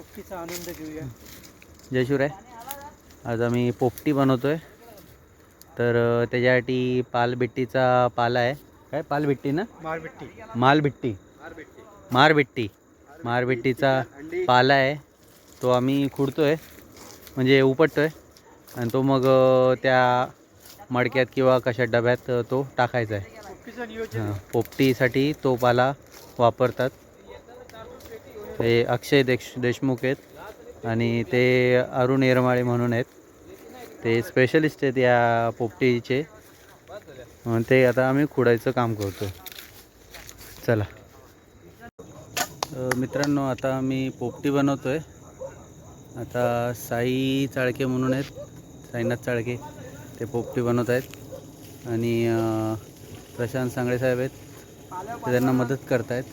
पोपटीचा आनंद घेऊया. जय शिवराय आज आम्ही पोपटी बनवतोय. तर त्याच्यासाठी पालबिट्टीचा पाला आहे. काय पालबिट्टी ना? मारबिट्टी मालबिट्टी मारबिट्टी मारबिट्टीचा पाला आहे. तो आम्ही खुडतोय. म्हणजे उपटतोय. आणि तो मग त्या मडक्यात किंवा कशा डब्यात तो टाकायचा आहे. पोपटीसाठी तो पाला वापरतात. हे अक्षय देश देशमुख आहेत आणि ते अरुण येरमाळे म्हणून आहेत. ते स्पेशलिस्ट आहेत या पोपटीचे. ते आता आम्ही खुडायचं काम करतो. चला. मित्रांनो आता आम्ही पोपटी बनवतो आहे आता साई चाळके म्हणून आहेत. साईनाथ चाळके ते पोपटी बनवत आहेत. आणि प्रशांत सांगळे साहेब आहेत. ते त्यांना मदत करतायत.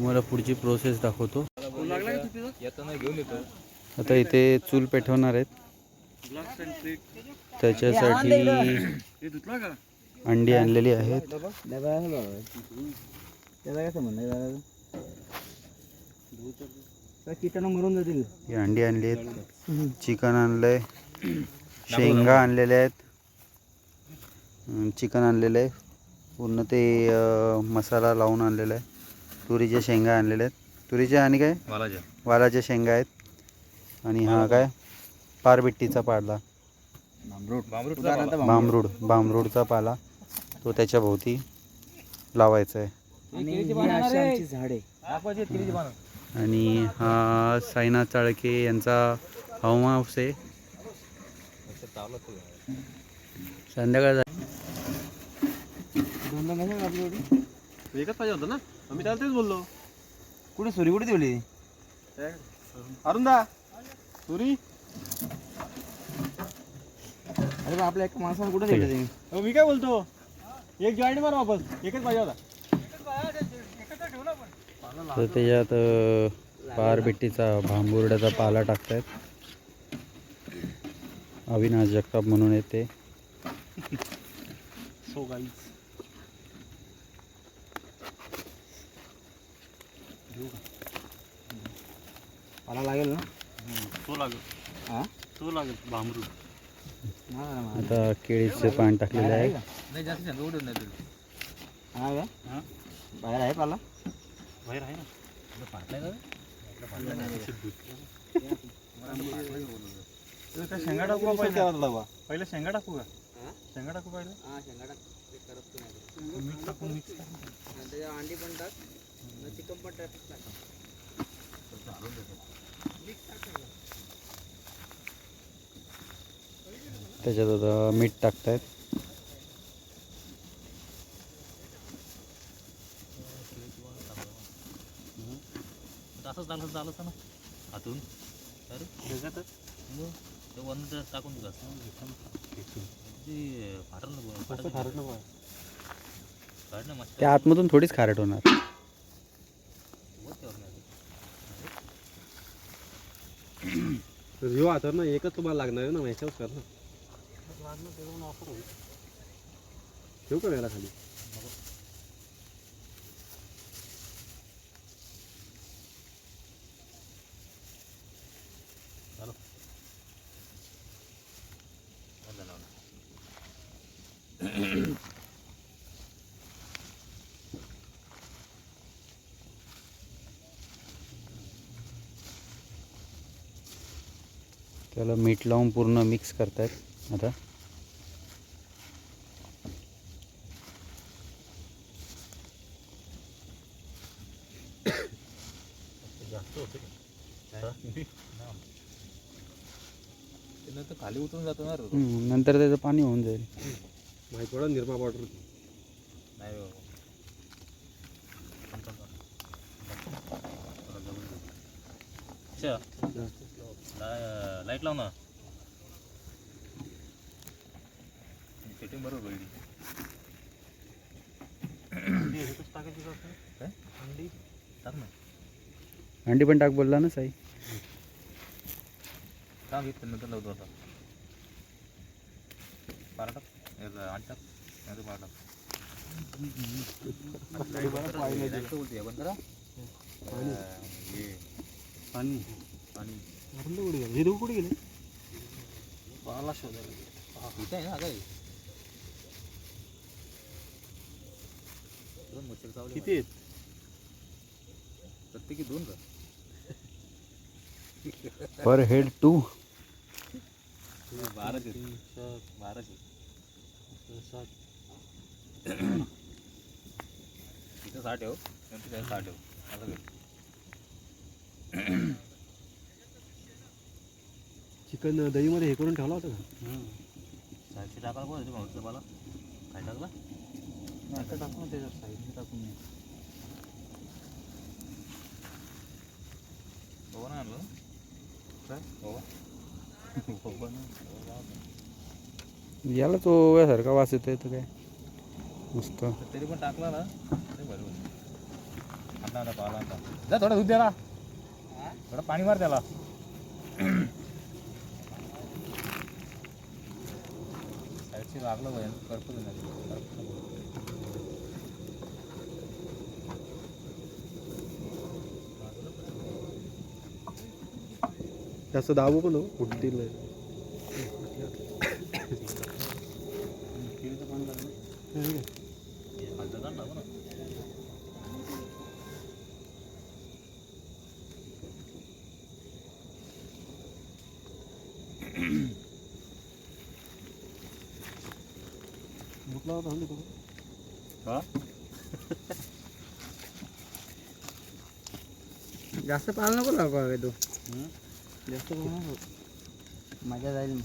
तुम्हाला पुढची प्रोसेस दाखवतो. आता इथे चूल पेटवणार आहेत. त्याच्यासाठी अंडी आणलेली आहेत. किटाणू मरून जातील? ही अंडी आणली आहेत. चिकन आणलंय. शेंगा आणलेल्या आहेत. चिकन आणलेलं आहे. पूर्ण ते मसाला लावून आणलेला आहे. तुरीच्या शेंगा आणलेल्या आहेत. तुरीच्या आणि काय? वालाच्या. शेंगा आहेत. आणि हा काय? पारबिट्टीचा पाला. बांबरूड. बांबरूडचा पाला. तो त्याच्या भोवती लावायचा आहे. झाडे. आणि हा साईनाथ चाळके यांचा हाऊस आहे. संध्याकाळ एकच पाहिजे होतं ना? आम्ही त्याला तेच बोललो. कुठे सुरी? कुठे ठेवली? अरुंदा. सुरी. अरे बा, आपल्या एका माणसाला कुठे ठेवलं तुम्ही अहो, मी काय बोलतो? एक जॉईंट मार वापस. एकच पाहिजे होता. तर त्याच्यात अ, पारबिट्टीचा भांबुर्ड्याचा पाला टाकतायत. अविनाश जगताप म्हणून येते. सो गाईज मला लागेल ना तो लागेल हा तो लागेल भांबरू नाही, नाही, नाही. आता केळीचं पान टाकलेलं आहे. नाही जास्त नाही, उडून नाही तुला. हा का? हा? बाहेर आहे पाला? बाहेर आहे ना. तुला काय शेंगा टाकू का पहिले पहिले शेंगा टाकू का? शेंगा टाकू पहिले? मीठ टाकून मिक्स अंडी पण टाक. चिकन पण टाक त्याच्यात आता मीठ टाकतायत. ना. हातून ते वन टाकून दिलं नको फाटल मस्त. त्या आतमधून थोडीच खारट होणार. तर ह्यो आता ना एकच तुम्हाला लागणार आहे ना ह्याच्यावर कर ना. ठेवू का याला खाली? त्याला मीठ लावून पूर्ण मिक्स करतायत आता नंतर खाली उतरून जातो ना रे. हम्म, नंतर त्याचं पाणी होऊन जाईल. माहिती पडा निर्मा पावडर नाही बाबा. थांब, थांब, थांब. अच्छा. ला- लाइट लाव ना. सेटिंग बरोबर बैली टाकायची टाक ना. अंडी पण टाक बोलला ना साई. टाक इथं नंतर लावतो आता पारा टाक याचं आठ टाक याचं पारा टाक लाइट बोलते बंद करा अं, हे पाणी. आणि आपण तर कुठे गेले? हे दोघं कुठे गेले? पाला शोधायला इथे आहे ना दोन मच्छर चावले किती आहेत? प्रत्येकी दोन का? पर हेड टू बाराचे सात इथं साठ ठेव साठ ठेव असं कर चिकन दहीमध्ये हे करून ठेवला होता का? सातशे टाकायला कोण होते भाऊचं मला? काय टाकला? आता टाकून त्याच्यात साईडने टाकून ये. बाबा नाही आणलं काय? बाबा बाबा नाही याला तो यासारखा वास येतोय तर काय? मस्त. तर तरी पण टाकला ना ते बरोबर आता आता पाला आता. जा थोडं दूध द्याला थोडं पाणी मार त्याला. साईडशी लागलं पाहिजे करपू दे नाही जास्त दाबू पण हो फुटतील नाही. हे बघ. खालचं काढ ना बरं. फुटला होता ना तो. हा जास्त पाला नको लागू काय तू? जास्त प्रमाणात हो. मजा जाईल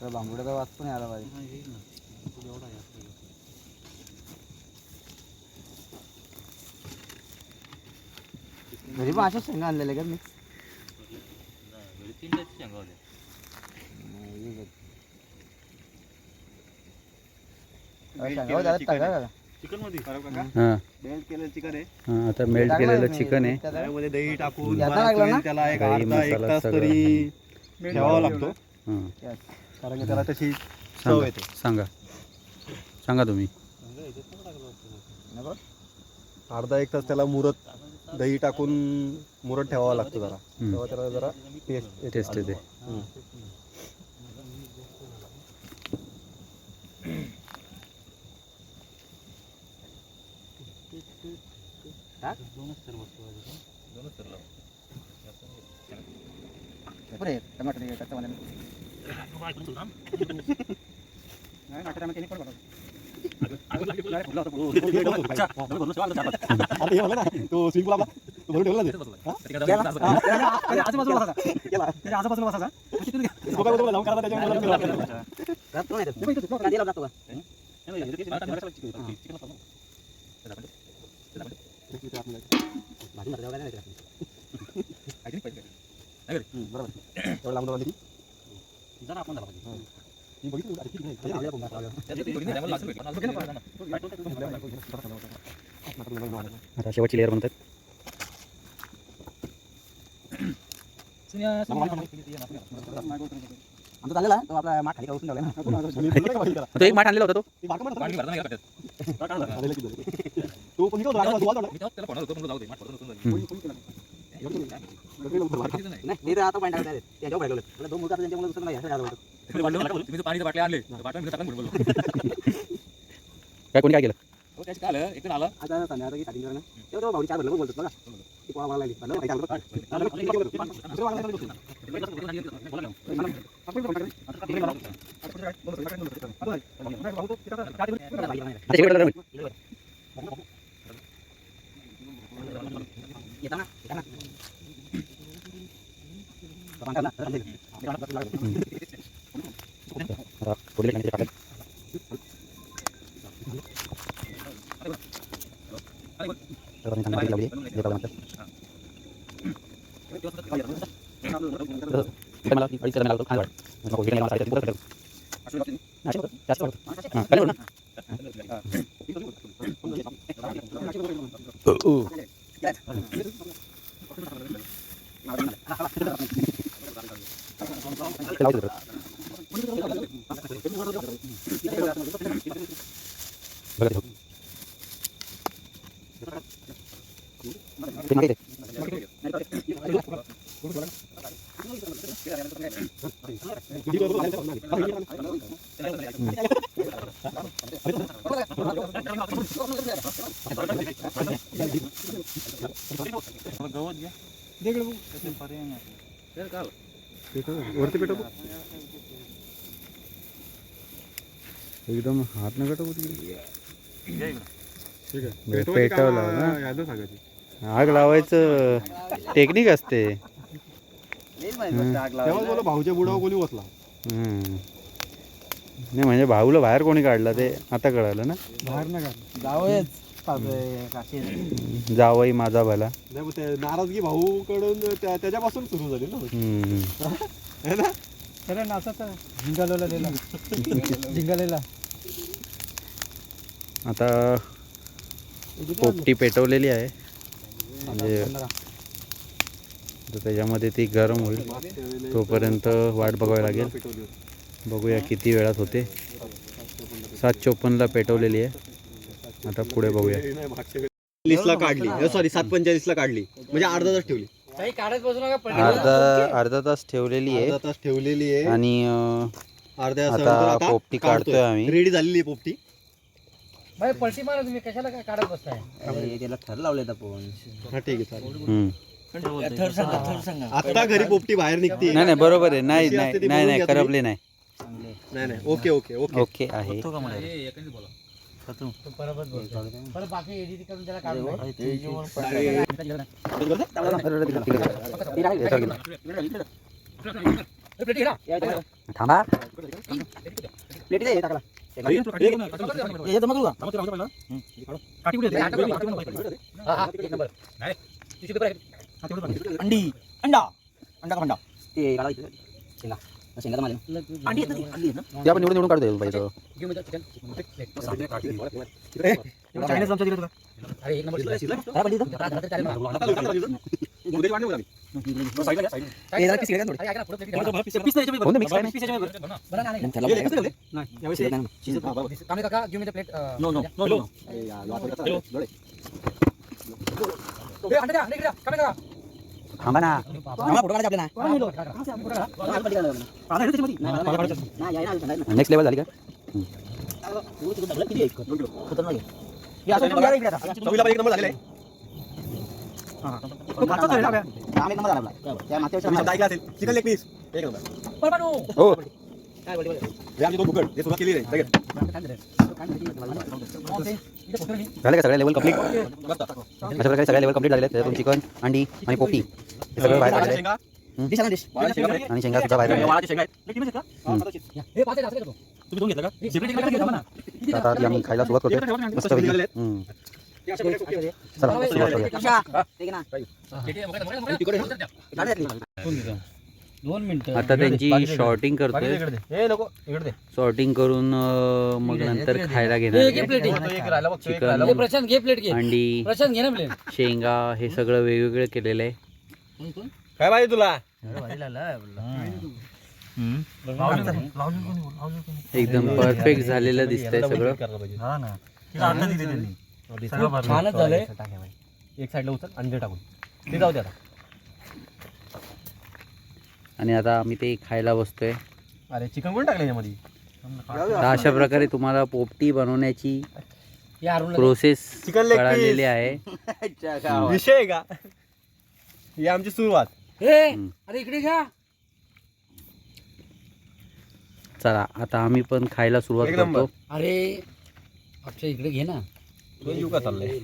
तर बांबुड्याचा वास पण यायला पाहिजे. ना. घरी पण अशाच शेंगा आणलेल्या का मी तीन शेंगा होत्या शेंगा होत्या टाका का चिकनमध्ये? हां. बेल्ट केलेलं चिकन आहे. हां आता मेल्ट केलेलं चिकन आहे. त्यामध्ये दही टाकून? त्याला एक अर्धा एक तास. तरी ठेवावा लागतो. हां. कारण की त्याला तशी चव सांगा येते. सांगा. सांगा तुम्ही. अर्धा एक तास त्याला मुरत दही टाकून मुरत ठेवावा लागतो जरा. तेव्हा त्याला जरा टेस्ट टेस्ट येते दोनच तर लाव टमाटर तो स्विमिंग पूल आपला तो भरून ठेवला ते. तो काय बोलतो, जाऊन करा त्याच्यामध्ये एवढं लांब आता शेवटची लेअर म्हणतात आमचा चाललेला तो आपला माठ खाली का उचलून ठेवलाय ना तो एक माठ आणलेला होता तो. ती बारकं म्हणत पाणी होता. भरताना एका कट्ट्यात. आलेलं की झालं. तो पण निघाला होता, वाजवला. मी तेव्हा त्याला होतो, म्हणलं जाऊ दे. कोणी- कोणी केलं? लवकर नाही. नाही आता त्याच्यावर मला दोन मुलगा त्यांच्यामुळे दुसरं नाही असं. तुम्ही आणले बाटल्या मी टाकून बोललो काय कोणी काय केलं हो, त्याची काय आलं एक आला आता संध्याकाळ की स्टार्टिंग करणं तेव्हा तेव्हा भाऊनी चार भरलं बोलतो बघा ती कोणा लागली आता शेवटला रवी. येताना येताना आता पुढील काहीतरी टाकायचं. तर आपण चांगली लावली आहे. जे प्रमाणात. तर चिकन मला अडीच जण लागतो खायला वाट. नको, चिकन मला साडेतीन बोलत होते. हा, शेवट. जास्त वाटतं. हा, खाली बोल ते लावतो वरती एकदम हात घ्या इकडं. ठीक आहे. पेटवलं ना? आग लावायचं. टेक्निक असते. भाऊच्या बुडावर कोणी बसला. नाही म्हणजे भाऊला बाहेर कोणी काढला ते? आता कळालं ना? बाहेर ना जावई माझा भला. नाराजगी भाऊ कडून त्या- त्याच्यापासून सुरू झाली ना हम्म. है ना? खरं नाचाचा झिंगालेला दिला झिंगालेला. आता पोपटी पेटवलेली आहे. म्हणजे त्याच्यामध्ये ती गरम होईल. तोपर्यंत वाट बघावी लागेल. बघूया किती वेळात होते. सात चोपन्नला पेटवलेली आहे. आता पुढे बघूया हे लिस्टला काढली सॉरी सात पंचेचाळीसला काढली म्हणजे अर्धा तास ठेवली काही काढत बसू नका अर्धा अर्धा तास ठेवलेली आहे अर्धा तास ठेवलेली आहे आणि अर्ध्या आता पोपटी काढतोय आम्ही. रेडी झालेली आहे पोपटी बाई पलटी मारा तुम्ही कशाला काय काढत बसताय त्याला ठर लावलेत आपण हा ठीक आहे चालेल हम्म. आता घरी पोपटी बाहेर निघते नाही नाही बरोबर आहे नाही नाही नाही. करपली नाही नाही नाही ओके ओके ओके ओके आहे थांबा. अंडी. अंडा. अंडा का अंडा ते काढायचं शेंगा शेंगा मारे अंडी येत अंडी ते आपण निवडून निवडून काढतो पाहिजे थांबा ना आम्हाला फोटो काढायचे आपले ना. पाला आहे ना त्याच्यामध्ये? नेक्स्ट लेवल झाली का हे झाले का सगळ्या लेवल कंप्लीट अशा प्रकारे सगळ्या लेवल कंप्लीट झालेले आहेत. त्याच्यातून चिकन अंडी आणि पोपटी हे सगळं बाहेर आहे. आणि शेंगा सुद्धा बाहेर. आता ती आम्ही खायला सुरुवात करतो मस्त. हे. चला सुरुवात करूया. दोन मिनिटं. आता त्यांची शॉर्टिंग करतोय. हे नको इकडे दे. शॉर्टिंग करून मग नंतर खायला घेणार चिकन. राहिला बघ. प्रशांत घे प्लेट घे. अंडी प्रशांत घे ना प्लेट शेंगा हे सगळं वेगवेगळं केलेलं आहे. काय पाहिजे तुला? एकदम परफेक्ट झालेलं दिसतंय सगळं. छानच झालंय. एक साईडला उचल अंडे टाकून. ते जाऊ दे आता. आणि आता आम्ही ते खायला बसतोय. अरे चिकन कोण टाकलं यामध्ये तर अशा प्रकारे तुम्हाला पोपटी बनवण्याची हे प्रोसेस चिकन लेग कळालेली आहे. विषय आहे का? ही आमची सुरुवात. हे हम्म. अरे इकडे घ्या चला आता आम्ही पण खायला सुरुवात एक नंबर. करतो अरे अक्षय इकडे घे ना. तो येऊ का चाललंय?